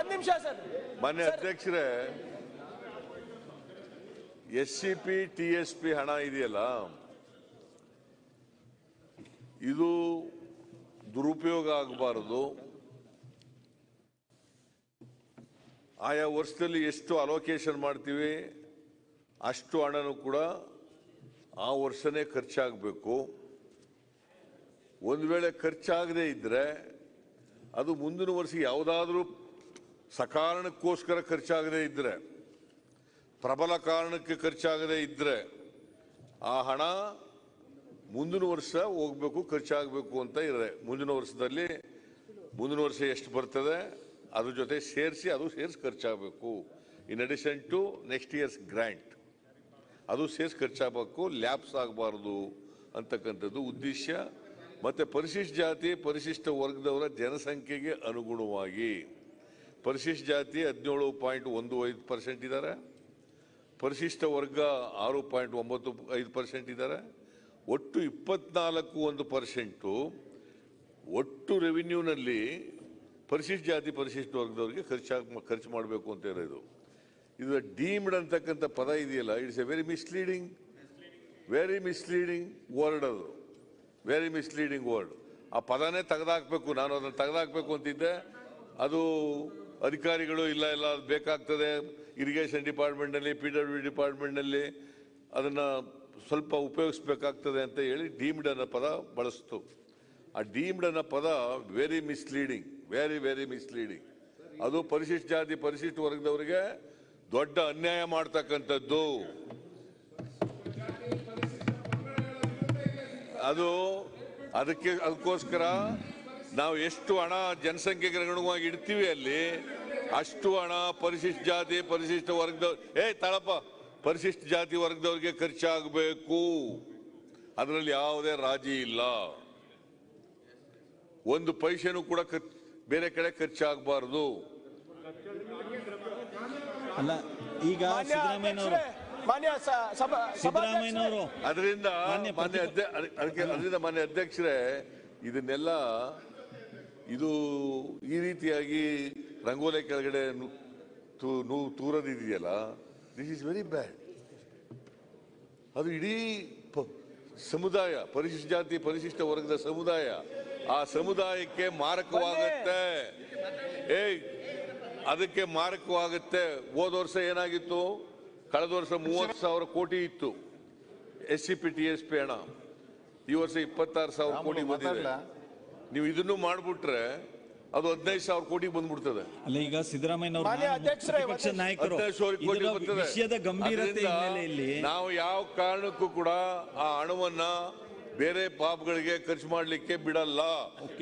ಒಂದ್ ನಿಮಿಷ ಸರ್. ಮಾನ್ಯ ಅಧ್ಯಕ್ಷರೇ S C P T S P ಹಣ ಇದೆಯಲ್ಲ? ಇದು ದುರುಪಯೋಗ ಆಗಬಾರದು. ಆಯಾ ವರ್ಷದಲ್ಲಿ ಎಷ್ಟು ಅಲೋಕೇಶನ್ ಮಾಡ್ತೀವಿ ಅಷ್ಟು ಹಣನೂ ಕೂಡ ಆ ವರ್ಷನೇ ಖರ್ಚಾಗಬೇಕು. ಒಂದು ವೇಳೆ ಖರ್ಚಾಗದೇ ಇದ್ದರೆ ಅದು ಮುಂದಿನ ವರ್ಷ ಯಾವುದಾದ್ರೂ ಸಕಾರಣಕ್ಕೋಸ್ಕರ ಖರ್ಚಾಗದೇ ಇದ್ದರೆ ಪ್ರಬಲ ಕಾರಣಕ್ಕೆ ಖರ್ಚಾಗದೇ ಇದ್ದರೆ ಆ ಹಣ ಮುಂದಿನ ವರ್ಷ ಹೋಗ್ಬೇಕು, ಖರ್ಚಾಗಬೇಕು ಅಂತ ಇದೆ ಮುಂದಿನ ವರ್ಷದಲ್ಲಿ ಮುಂದಿನ ವರ್ಷ ಎಷ್ಟು ಬರ್ತದೆ, ಅದ್ರ ಜೊತೆ ಸೇರಿಸಿ ಅದು ಸೇರಿಸಿ ಖರ್ಚಾಗಬೇಕು. In addition to next years grant ಅದು ಸೇರಿಸಿ ಖರ್ಚಾಗಬೇಕು ಲ್ಯಾಪ್ಸ್ ಆಗಬಾರ್ದು ಅಂತಕ್ಕಂಥದ್ದು ಉದ್ದೇಶ. ಮತ್ತು ಪರಿಶಿಷ್ಟ ಜಾತಿ, ಪರಿಶಿಷ್ಟ ವರ್ಗದವರ ಜನಸಂಖ್ಯೆಗೆ ಅನುಗುಣವಾಗಿ. ಪರಿಶಿಷ್ಟ ಜಾತಿ ಹದಿನೇಳು ಪಾಯಿಂಟ್ ಒಂದು ಐದು ಪರ್ಸೆಂಟ್ ಇದ್ದಾರೆ ಪರಿಶಿಷ್ಟ ವರ್ಗ ಆರು ಪಾಯಿಂಟ್ ಒಂಬತ್ತು ಐದು ಪರ್ಸೆಂಟ್ ಇದ್ದಾರೆ ಒಟ್ಟು ಇಪ್ಪತ್ನಾಲ್ಕು ಒಂದು ಪರ್ಸೆಂಟು ಒಟ್ಟು ರೆವಿನ್ಯೂನಲ್ಲಿ ಪರಿಶಿಷ್ಟ ಜಾತಿ ಪರಿಶಿಷ್ಟ ವರ್ಗದವರಿಗೆ ಖರ್ಚು ಖರ್ಚು ಮಾಡಬೇಕು ಅಂತ ಹೇಳೋದು. ಇದು ಡೀಮ್ಡ್ ಅಂತಕ್ಕಂಥ ಪದ ಇದೆಯಲ್ಲ it's a very misleading very misleading word ಅದು. ವೆರಿ ಮಿಸ್ಲೀಡಿಂಗ್ ವರ್ಡ್ ಆ ಪದನೇ ತೆಗೆದಾಕಬೇಕು, ನಾನು ಅದನ್ನು ತೆಗೆದಾಕಬೇಕು ಅಂತಿದ್ದೆ. ಅದು ಅಧಿಕಾರಿಗಳು, ಇಲ್ಲ ಇಲ್ಲ, ಅದು ಬೇಕಾಗ್ತದೆ. ಇರಿಗೇಷನ್ ಡಿಪಾರ್ಟ್ಮೆಂಟ್ನಲ್ಲಿ ಪಿ ಡಬ್ಲ್ಯೂ ಡಿಪಾರ್ಟ್ಮೆಂಟ್ನಲ್ಲಿ ಅದನ್ನು ಸ್ವಲ್ಪ ಉಪಯೋಗಿಸ್ಬೇಕಾಗ್ತದೆ ಅಂತ ಹೇಳಿ ಡೀಮ್ಡ್ ಅನ್ನೋ ಪದ ಬಳಸ್ತು. ಆ ಡೀಮ್ಡ್ ಅನ್ನೋ ಪದ very misleading very very misleading ಅದು ಪರಿಶಿಷ್ಟ ಜಾತಿ, ಪರಿಶಿಷ್ಟ ವರ್ಗದವರಿಗೆ ದೊಡ್ಡ ಅನ್ಯಾಯ ಮಾಡ್ತಕ್ಕಂಥದ್ದು. ಅದು ಅದಕ್ಕೆ ಅದಕ್ಕೋಸ್ಕರ ನಾವು ಎಷ್ಟು ಹಣ ಜನಸಂಖ್ಯೆಗೆ ಅನುಗುಣವಾಗಿ ಇಡ್ತೀವಿ ಅಲ್ಲಿ ಅಷ್ಟು ಹಣ ಪರಿಶಿಷ್ಟ ಜಾತಿ ಪರಿಶಿಷ್ಟ ವರ್ಗದವ್ರು ಏ ತಳಪ ಪರಿಶಿಷ್ಟ ಜಾತಿ ವರ್ಗದವ್ರಿಗೆ ಖರ್ಚಾಗಬೇಕು. ಅದರಲ್ಲಿ ಯಾವುದೇ ರಾಜಿ ಇಲ್ಲ. ಒಂದು ಪೈಸೆನೂ ಕೂಡ ಬೇರೆ ಕಡೆ ಖರ್ಚಾಗಬಾರದು. ಅಲ್ಲ ಈಗ ಸಿದ್ದರಾಮಯ್ಯನವರು ಅದರಿಂದ ಮಾನ್ಯ ಅದಕ್ಕೆ ಅದರಿಂದ ಮಾನ್ಯ ಅಧ್ಯಕ್ಷರೇ ಇದನ್ನೆಲ್ಲ ಇದು ಈ ರೀತಿಯಾಗಿ ರಂಗೋಲೆ ಕೆಳಗಡೆ ನು- ತು- ನು- ತೂರದಿದೆಯಲ್ಲ ದಿಸ್ ಇಸ್ ವೆರಿ ಬ್ಯಾಡ್ ಅದು ಇಡೀ ಸಮುದಾಯ ಪರಿಶಿಷ್ಟ ಜಾತಿ ಪರಿಶಿಷ್ಟ ವರ್ಗದ ಸಮುದಾಯ ಆ ಸಮುದಾಯಕ್ಕೆ ಮಾರಕವಾಗುತ್ತೆ. ಏಯ್ ಅದಕ್ಕೆ ಮಾರಕವಾಗುತ್ತೆ. ಹೋದ ವರ್ಷ ಏನಾಗಿತ್ತು? ಕಳೆದ ವರ್ಷ ಮೂವತ್ತು ಸಾವಿರ ಕೋಟಿ ಇತ್ತು. S C P T S P ಹಣ. ಈ ವರ್ಷ ಇಪ್ಪತ್ತಾರು ಸಾವಿರ ಕೋಟಿ ಬಂದಿದೆ. ನೀವು ಇದನ್ನು ಮಾಡ್ಬಿಟ್ರೆ ಅದು ಹದಿನೈದು ಸಾವಿರ ಕೋಟಿ ಬಂದ್ಬಿಡ್ತದೆ. ಅಲ್ಲ ಈಗ ನಾಯಕರು ವಿಷಯದ ಗಂಭೀರತೆ ಹಿನ್ನೆಲೆಯಲ್ಲಿ ನಾವು ಯಾವ ಕಾರಣಕ್ಕೂ ಕೂಡ ಆ ಹಣವನ್ನ ಬೇರೆ ಪಾಪ್ಗಳಿಗೆ ಖರ್ಚು ಮಾಡ್ಲಿಕ್ಕೆ ಬಿಡಲ್ಲ.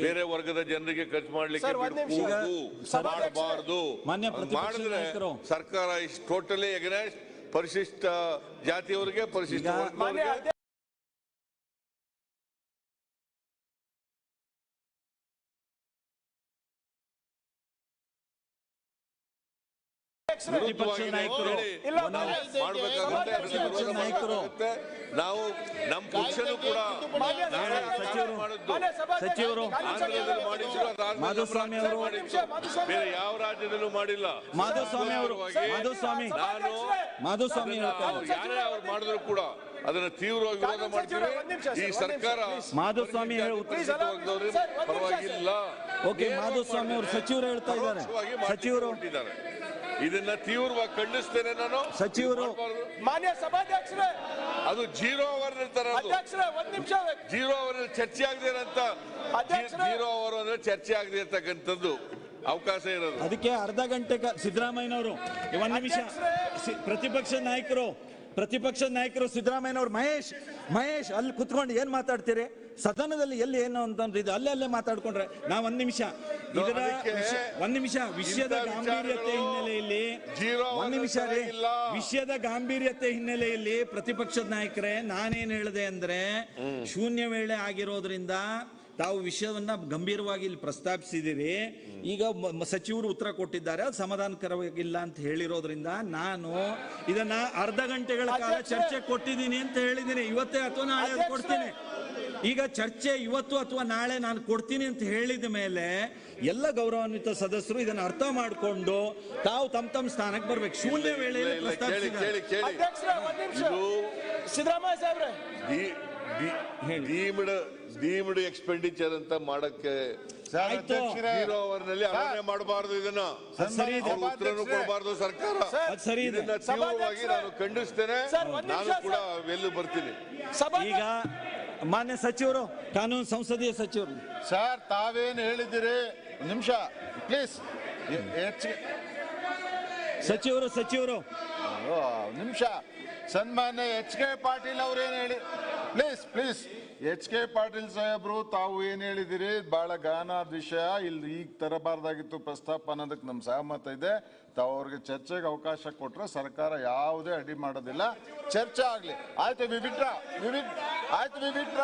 ಬೇರೆ ವರ್ಗದ ಜನರಿಗೆ ಖರ್ಚು ಮಾಡ್ಲಿಕ್ಕೆ ಮಾಡಬಾರದು. ಮಾಡಿದ್ರೆ ಸರ್ಕಾರ ಇಸ್ ಟೋಟಲಿ ಎಗನೆಸ್ಟ್ ಪರಿಶಿಷ್ಟ ಜಾತಿಯವರಿಗೆ ಪರಿಶಿಷ್ಟ ಅಧ್ಯಕ್ಷರೇ, ಪ್ರತಿಪಕ್ಷ ನಾಯಕರು ಇಲ್ಲ, ನಾಯಕರು. ನಾವು ನಮ್ಮ ಪಕ್ಷನೂ ಕೂಡ ಸಚಿವರು- ಮಾಧುಸ್ವಾಮಿ ಅವರು- ಬೇರೆ ಯಾವ ರಾಜ್ಯದಲ್ಲೂ ಮಾಡಿಲ್ಲ. ಮಾಧುಸ್ವಾಮಿ ಅವರು ಮಾಧುಸ್ವಾಮಿ ನಾನು ಮಾಧುಸ್ವಾಮಿ. ಯಾರೇ ಅವ್ರು ಮಾಡಿದ್ರು ಕೂಡ ಅದನ್ನ ತೀವ್ರವಾಗಿ ವಿರೋಧ ಮಾಡ್ತೀವಿ. ಈ ಸರ್ಕಾರ. ಮಾಧುಸ್ವಾಮಿ ಪರವಾಗಿಲ್ಲ. ಓಕೆ ಮಾಧುಸ್ವಾಮಿ ಅವರು ಸಚಿವರು ಹೇಳ್ತಾ ಇದ್ದಾರೆ. ಸಚಿವರು. ಇದನ್ನ ತೀವ್ರವಾಗಿ ಖಂಡಿಸ್ತೇನೆ ನಾನು. ಸಚಿವರು-. ಮಾನ್ಯ ಸಭಾಧ್ಯಕ್ಷರೇ! ಅದು ಜೀರೋ ಅವರ್ ಇರ್ತಾರೆ ಅಧ್ಯಕ್ಷರೇ ಒಂದ್ ನಿಮಿಷ ಜೀರೋ ಅವರ್ ಚರ್ಚೆ ಆಗದೆ ಅಂತ ಅಧ್ಯಕ್ಷರೇ. ಜೀರೋ ಅವರ್ ಅಂದ್ರೆ ಚರ್ಚೆ ಆಗದೆ ಇರ್ತಕ್ಕಂಥದ್ದು. ಅವಕಾಶ ಇರೋದು. ಅದಕ್ಕೆ ಅರ್ಧ ಗಂಟೆ ಕ- ಸಿದ್ದರಾಮಯ್ಯನವರು ಒಂದ್ ನಿಮಿಷ ಸಿ- ಪ್ರತಿಪಕ್ಷ ನಾಯಕರು ಪ್ರತಿಪಕ್ಷ ನಾಯಕರು ಸಿದ್ದರಾಮಯ್ಯನವರು ಮಹೇಶ್ ಮಹೇಶ್ ಅಲ್ಲಿ ಕುತ್ಕೊಂಡು ಏನ್ ಮಾತಾಡ್ತೀರಿ? ಸದನದಲ್ಲಿ ಎಲ್ಲಿ ಏನು ಅಂತಂದ್ರೆ ಇದು ಅಲ್ಲೇ ಅಲ್ಲೇ ಮಾತಾಡ್ಕೊಂಡ್ರೆ. ನಾವ್ ಒಂದ್ ನಿಮಿಷ. ಇದರ ಒಂದ್ ನಿಮಿಷ. ವಿಷಯದ ಗಾಂಭೀರ್ಯತೆ ಹಿನ್ನೆಲೆಯಲ್ಲಿ ಒಂದ್ ನಿಮಿಷ ರೀ. ವಿಷಯದ ಗಾಂಭೀರ್ಯತೆ ಹಿನ್ನೆಲೆಯಲ್ಲಿ ಪ್ರತಿಪಕ್ಷದ ನಾಯಕರೇ ನಾನೇನ್ ಹೇಳಿದೆ ಅಂದ್ರೆ ಶೂನ್ಯ ವೇಳೆ ಆಗಿರೋದ್ರಿಂದ ತಾವು ವಿಷಯವನ್ನ ಗಂಭೀರವಾಗಿ ಇಲ್ಲಿ ಪ್ರಸ್ತಾಪಿಸಿದಿರಿ. ಈಗ ಸಚಿವರು ಉತ್ತರ ಕೊಟ್ಟಿದ್ದಾರೆ ಅದು ಸಮಾಧಾನಕರವಾಗಿಲ್ಲ ಅಂತ ಹೇಳಿರೋದ್ರಿಂದ ನಾನು ಇದನ್ನ ಅರ್ಧ ಗಂಟೆಗಳ ಕಾಲ ಚರ್ಚೆ ಕೊಟ್ಟಿದ್ದೀನಿ ಅಂತ ಹೇಳಿದ್ದೀನಿ ಇವತ್ತೇ ಅಥವಾ ನಾಳೆ ಅದು ಕೊಡ್ತೀನಿ. ಈಗ ಚರ್ಚೆ ಇವತ್ತು ಅಥವಾ ನಾಳೆ ನಾನು ಕೊಡ್ತೀನಿ ಅಂತ ಹೇಳಿದ ಮೇಲೆ ಎಲ್ಲ ಗೌರವಾನ್ವಿತ ಸದಸ್ಯರು ಇದನ್ನ ಅರ್ಥ ಮಾಡಿಕೊಂಡು ತಾವು ತಮ್ಮ ತಮ್ಮ ಸ್ಥಾನಕ್ಕೆ ಬರ್ಬೇಕು. ಶೂನ್ಯ ವೇಳೆಯಲ್ಲಿ ಸಿದ್ದರಾಮಯ್ಯ ಸಾಹೇಬ್ರೆ. ಡೀಮ್ಡ್ ಡೀಮ್ಡ್ ಎಕ್ಸ್ಪೆಂಡಿಚರ್ ಅಂತ ಮಾಡಕ್ಕೆ ಜೀರೋ ಅವರ್ನಲ್ಲಿ ಅನುಮತಿ ಮಾಡಬಾರದು ಇದನ್ನ. ಉತ್ತರನು ಕೊಡಬಾರದು ಸರ್ಕಾರ. ಇದನ್ನ ತೀವ್ರವಾಗಿ ನಾನು ಖಂಡಿಸ್ತೇನೆ. ಸರ್, ನಾನು ಕೂಡ ಎಲ್ಲೂ ಬರ್ತೀನಿ. ಈಗ ಮಾನ್ಯ ಸಚಿವರು ಕಾನೂನು ಸಂಸದೀಯ ಸಚಿವರು. ಸರ್ ತಾವೇನು ಹೇಳಿದಿರಿ ಒಂದ್ ನಿಮಿಷ ಪ್ಲೀಸ್ ಸಚಿವರು ಸಚಿವರು. ಓ, ನಿಮಿಷ. ಸನ್ಮಾನ್ಯ ಎಚ್ ಕೆ ಪಾಟೀಲ್ ಅವ್ರೇನ್ ಹೇಳಿ please please H K Patil ಸಾಹೇಬ್ರು ತಾವು ಏನ್ ಹೇಳಿದಿರಿ? ಬಹಳ ಗಾನಾದ ವಿಷಯ. ಇಲ್ಲಿ ಈಗ ತರಬಾರ್ದಾಗಿತ್ತು ಪ್ರಸ್ತಾಪ ಅನ್ನೋದಕ್ಕೆ ನಮ್ ಸಹಮತ ಇದೆ. ತಾವು ಅವ್ರಿಗೆ ಚರ್ಚೆಗೆ ಅವಕಾಶ ಕೊಟ್ರೆ ಸರ್ಕಾರ ಯಾವುದೇ ಅಡಿ ಮಾಡೋದಿಲ್ಲ. ಚರ್ಚೆ ಆಗ್ಲಿ. ಆಯ್ತು ವಿಬಿಟ್ರ ಆಯ್ತು ವಿಬಿಟ್ರ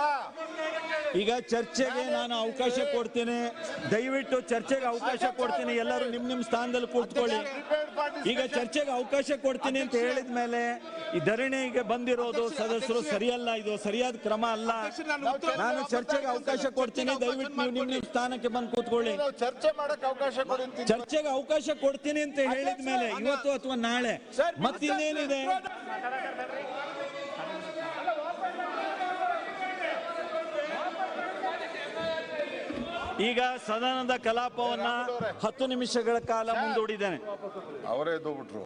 ಈಗ ಚರ್ಚೆಗೆ ನಾನು ಅವಕಾಶ ಕೊಡ್ತೀನಿ. ದಯವಿಟ್ಟು ಚರ್ಚೆಗೆ ಅವಕಾಶ ಕೊಡ್ತೀನಿ. ಎಲ್ಲರೂ ನಿಮ್ ನಿಮ್ ಸ್ಥಾನದಲ್ಲಿ ಕೂತ್ಕೊಳ್ಳಿ. ಈಗ ಚರ್ಚೆಗೆ ಅವಕಾಶ ಕೊಡ್ತೀನಿ ಅಂತ ಹೇಳಿದ ಮೇಲೆ ಈ ಧರಣಿಗೆ ಬಂದಿರೋದು ಸದಸ್ಯರು ಸರಿಯಲ್ಲ. ಇದು ಸರಿಯಾದ ಕ್ರಮ ಅಲ್ಲ. ನಾನು ಚರ್ಚೆಗೆ ಅವಕಾಶ ಕೊಡ್ತೀನಿ ದಯವಿಟ್ಟು ನೀವು ನಿಮ್ಮ ನಿಮ್ ಸ್ಥಾನಕ್ಕೆ ಬಂದು ಕೂತ್ಕೊಳ್ಳಿ. ಚರ್ಚೆ ಮಾಡಕ್ ಅವಕಾಶ ಕೊಡ್ತೀನಿ ಚರ್ಚೆಗೆ ಅವಕಾಶ ಕೊಡ್ತೀನಿ ಅಂತ ಹೇಳಿದ ಮೇಲೆ ಇವತ್ತು ಅಥವಾ ನಾಳೆ. ಸರ್, ಮತ್ತಿನ್ನೇನಿದೆ? ಈಗ ಸದನದ ಕಲಾಪವನ್ನ ಹತ್ತು ನಿಮಿಷಗಳ ಕಾಲ ಮುಂದೂಡಿದ್ದೇನೆ. ಅವರೇ ಎದ್ದೋಗ್ಬಿಟ್ರು